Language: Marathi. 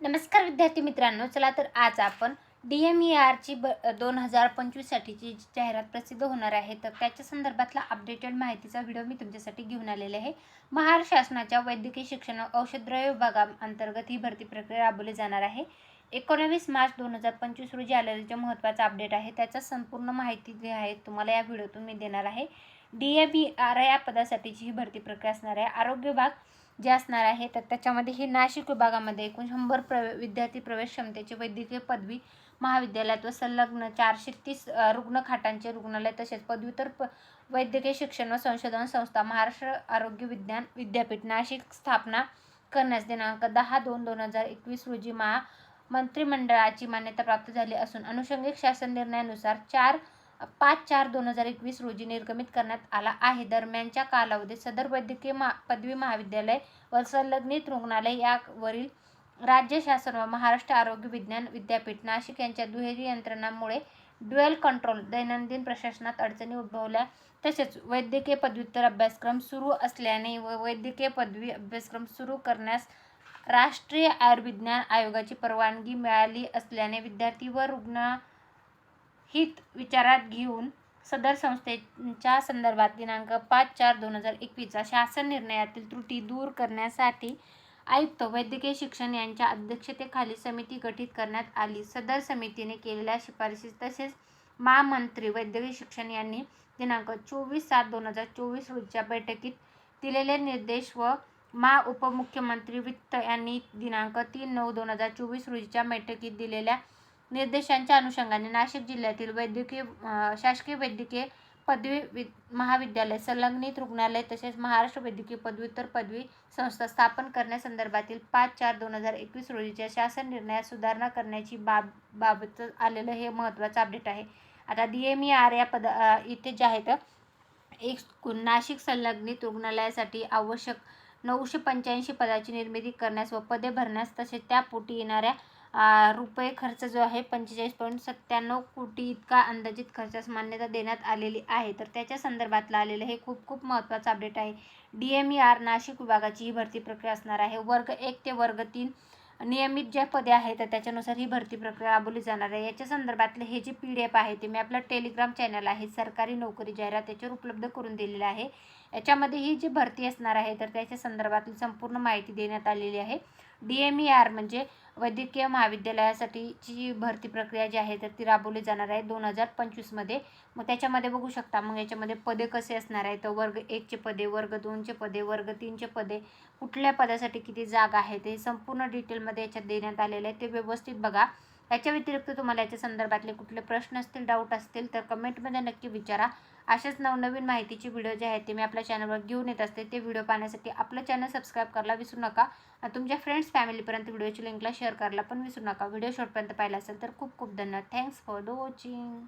नमस्कार विद्यार्थी मित्रांनो चला तर आज आपण डी एम ई आरची ब दोन हजार पंचवीससाठीची जी जाहिरात प्रसिद्ध होणार आहे तर त्याच्या संदर्भातला अपडेटेड माहितीचा व्हिडिओ मी तुमच्यासाठी घेऊन आलेले आहे. महाराष्ट्र शासनाच्या वैद्यकीय शिक्षण व औषधद्रव्य विभागाअंतर्गत ही भरती प्रक्रिया राबवली जाणार आहे. एकोणावीस मार्च दोन हजार पंचवीस रोजी आलेलं जे महत्त्वाचा अपडेट आहे त्याचा संपूर्ण माहिती जी आहे तुम्हाला या व्हिडिओतून मी देणार आहे. डी एम ई आर या पदासाठीची ही भरती प्रक्रिया असणार आहे आरोग्य विभाग जे असणार आहे तर त्याच्यामध्ये ही नाशिक विभागामध्ये एकूण शंभर प्र विद्यार्थी प्रवेश क्षमतेचे वैद्यकीय पदवी महाविद्यालयात व संलग्न चारशे तीस रुग्ण रुग्णखाटांचे रुग्णालय तसेच पदव्युत्तर प वैद्यकीय शिक्षण व संशोधन संस्था महाराष्ट्र आरोग्य विज्ञान विद्यापीठ नाशिक स्थापना करण्यास दिनांक दहा दोन दोन हजार एकवीस रोजी महा मंत्रिमंडळाची मान्यता प्राप्त झाली असून अनुषंगिक शासन निर्णयानुसार चार पाच चार दोन हजार एकवीस रोजी निर्गमित करण्यात आला आहे. दरम्यानच्या कालावधीत सदर वैद्यकीय महा पदवी महाविद्यालय व संलग्नित रुग्णालय यावरील राज्य शासन व महाराष्ट्र आरोग्य विज्ञान विद्यापीठ नाशिक यांच्या दुहेरी यंत्रणांमुळे ड्युएल कंट्रोल दैनंदिन प्रशासनात अडचणी उद्भवल्या. तसेच वैद्यकीय पदव्युत्तर अभ्यासक्रम सुरू असल्याने व वैद्यकीय पदवी अभ्यासक्रम सुरू करण्यास राष्ट्रीय आयुर्विज्ञान आयोगाची परवानगी मिळाली असल्याने विद्यार्थी व रुग्ण हित विचारात घेऊन सदर संस्थेच्या संदर्भात दिनांक पाच चार दोन हजार एकवीसचा शासन निर्णयातील त्रुटी दूर करण्यासाठी आयुक्त वैद्यकीय शिक्षण यांच्या अध्यक्षतेखाली समिती गठीत करण्यात आली. सदर समितीने केलेल्या शिफारशी तसेच महामंत्री वैद्यकीय शिक्षण यांनी दिनांक चोवीस सात दोन हजार चोवीस रोजीच्या बैठकीत दिलेले निर्देश व महाउपमुख्यमंत्री वित्त यांनी दिनांक तीन नऊ दोन हजार चोवीस रोजीच्या बैठकीत दिलेल्या निर्देशांच्या अनुषंगाने नाशिक जिल्ह्यातील वैद्यकीय शासकीय वैद्यकीय पदवी वि महाविद्यालय संलग्नित रुग्णालय तसेच महाराष्ट्र वैद्यकीय पदव्युत्तर पदवी संस्था स्थापन करण्यासंदर्भातील पाच चार दोन हजार एकवीस रोजीच्या शासन निर्णयात सुधारणा करण्याची बाब बाबत आलेलं हे महत्त्वाचं अपडेट आहे. आता डी एम ई आर या पद इथे जे आहेत एक नाशिक संलग्नित रुग्णालयासाठी आवश्यक नऊशे पंच्याऐंशी पदाची निर्मिती करण्यास व पदे भरण्यास तसेच त्यापोटी येणाऱ्या रुपये खर्च जो आहे पंचेचाळीस पॉईंट सत्त्याण्णव कोटी इतका अंदाजित खर्चास मान्यता देण्यात आलेली आहे. तर त्याच्या संदर्भातलं आलेलं हे खूप खूप महत्त्वाचं अपडेट आहे. D M E R Nashik विभागाची ही भरती प्रक्रिया असणार आहे. वर्ग एक ते वर्ग तीन नियमित ज्या पदे आहेत तर त्याच्यानुसार ही भरती प्रक्रिया राबवली जाणार आहे. याच्या संदर्भातले हे जे पी डी एफ आहे ते मी आपलं टेलिग्राम चॅनल आहे सरकारी नोकरी जाहिरात याच्यावर उपलब्ध करून दिलेलं आहे. याच्यामध्ये ही जी भरती असणार आहे तर त्याच्या संदर्भातली संपूर्ण माहिती देण्यात आलेली आहे. डी एम ई आर म्हणजे वैद्यकीय महाविद्यालयासाठीची भरती प्रक्रिया जी आहे तर ती राबवली जाणार आहे दोन हजार पंचवीसमध्ये मग त्याच्यामध्ये बघू शकता मग याच्यामध्ये पदे कसे असणार आहे तर वर्ग एकचे पदे वर्ग दोनचे पदे वर्ग तीनचे पदे. कुठल्या पदासाठी किती जागा आहे? ते संपूर्ण डिटेलमध्ये याच्यात देण्यात आलेलं आहे. ते व्यवस्थित बघा. याच्या व्यतिरिक्त तुम्हाला याच्या संदर्भातले कुठले प्रश्न असतील डाऊट असतील तर कमेंटमध्ये नक्की विचारा. अशाच नवनवीन माहितीचे व्हिडिओ जे आहेत ते मी आपल्या चॅनलवर घेऊन येत असते. ते व्हिडिओ पाहण्यासाठी आपलं चॅनल सबस्क्राईब करायला विसरू नका आणि तुमच्या फ्रेंड्स फॅमिलीपर्यंत व्हिडिओची लिंकला शेअर करायला पण विसरू नका. व्हिडिओ शॉर्टपर्यंत पाहिला असेल तर खूप खूप धन्यवाद. Thanks for the watching